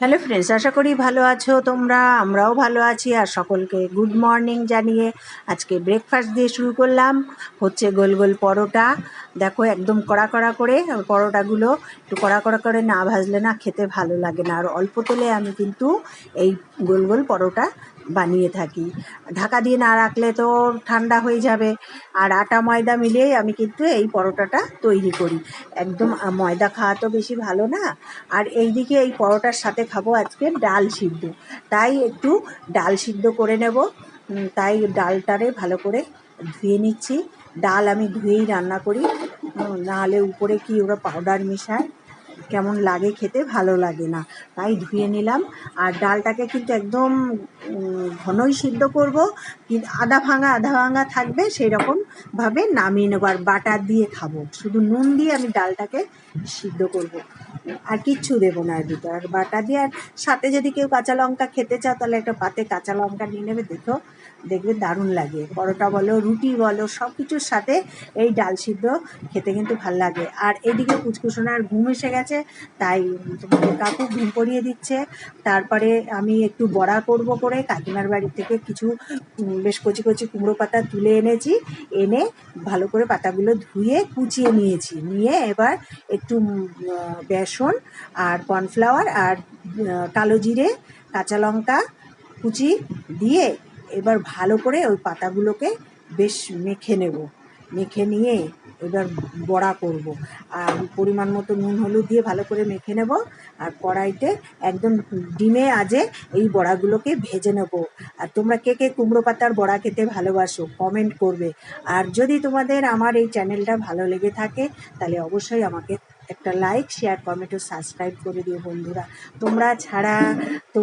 Hello friends আশা করি ভালো আছো তোমরা, আমরাও ভালো আছি আর সকলকে গুড মর্নিং জানিয়ে আজকে ব্রেকফাস্ট দিয়ে শুরু করলাম। হচ্ছে গোল গোল পরোটা। দেখো একদম কড়া কড়া করে পরোটাগুলো একটু কড়া কড়া করে না ভাজলে না খেতে ভালো লাগে না। আর অল্প তেলে আমি কিন্তু এই গোল গোল পরোটা বানিয়ে থাকি। ঢাকা দিয়ে না রাখলে তো ঠান্ডা হয়ে যাবে। আর আটা, ময়দা মিলিয়েই আমি কিন্তু এই পরোটাটা তৈরি করি। একদম ময়দা খাওয়া তো বেশি ভালো না। আর এইদিকে এই পরোটার সাথে খাব আজকে ডাল সিদ্ধ। তাই একটু ডাল সিদ্ধ করে নেব। তাই ডালটারে ভালো করে ধুয়ে নিচ্ছি। ডাল আমি ধুয়েই রান্না করি। নাহলে উপরে কি ওরা পাউডার মেশায়? কেমন লাগে খেতে, ভালো লাগে না। তাই ধুয়ে নিলাম। আর ডালটাকে কিন্তু একদম ঘনই সিদ্ধ করব। আধা ভাঙা আধা ভাঙা থাকবে সেই রকমভাবে নামিয়ে নেব। আর বাটার দিয়ে খাব। শুধু নুন দিয়ে আমি ডালটাকে সিদ্ধ করব। আর কিচ্ছু দেবো না ভিতর। আর বাটা দিয়ে আর সাথে যদি কেউ কাঁচা লঙ্কা খেতে চাও, তাহলে একটা পাতে কাঁচা লঙ্কা নিয়ে নেবে, দেখো, দেখবে দারুণ লাগে। পরোটা বলো, রুটি বলো সব কিছুর সাথে এই ডাল সিদ্ধ খেতে কিন্তু ভালো লাগে। আর এদিকে কুচকুচোনার ঘুম এসে গেছে, তাই কাকু ঘুম পড়িয়ে দিচ্ছে। তারপরে আমি একটু বড়া করব করে কাকিমার বাড়ি থেকে কিছু বেশ কচি কচি কুমড়ো পাতা তুলে এনেছি। এনে ভালো করে পাতাগুলো ধুয়ে কুচিয়ে নিয়েছি। নিয়ে এবার একটু বেসন আর কর্নফ্লাওয়ার আর কালো জিরে, কাঁচা লঙ্কা কুচি দিয়ে এবার ভালো করে ওই পাতাগুলোকে বেশ মেখে নেব। মেখে নিয়ে এবার বড়া করব। আর পরিমাণ মতো নুন, হলুদ দিয়ে ভালো করে মেখে নেব। আর কড়াইতে একদম ডিমে আজে এই বড়াগুলোকে ভেজে নেব। আর তোমরা কে কে কুমড়ো পাতার বড়া খেতে ভালোবাসো কমেন্ট করবে। আর যদি তোমাদের আমার এই চ্যানেলটা ভালো লেগে থাকে, তাহলে অবশ্যই আমাকে একটা লাইক শেয়ার কমেন্ট ও সাবস্ক্রাইব করে দিও বন্ধুরা। তোমরা ছাড়া তো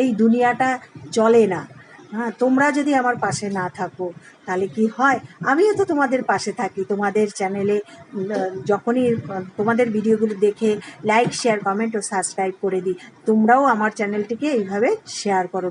এই দুনিয়াটা চলে না। হ্যাঁ তোমরা যদি আমার পাশে না থাকো, তাহলে কি হয়? আমিও তো তোমাদের পাশে থাকি। তোমাদের চ্যানেলে যখনই, তোমাদের ভিডিওগুলো দেখে লাইক শেয়ার কমেন্ট ও সাবস্ক্রাইব করে দিই। তোমরাও আমার চ্যানেলটিকে এইভাবে শেয়ার করো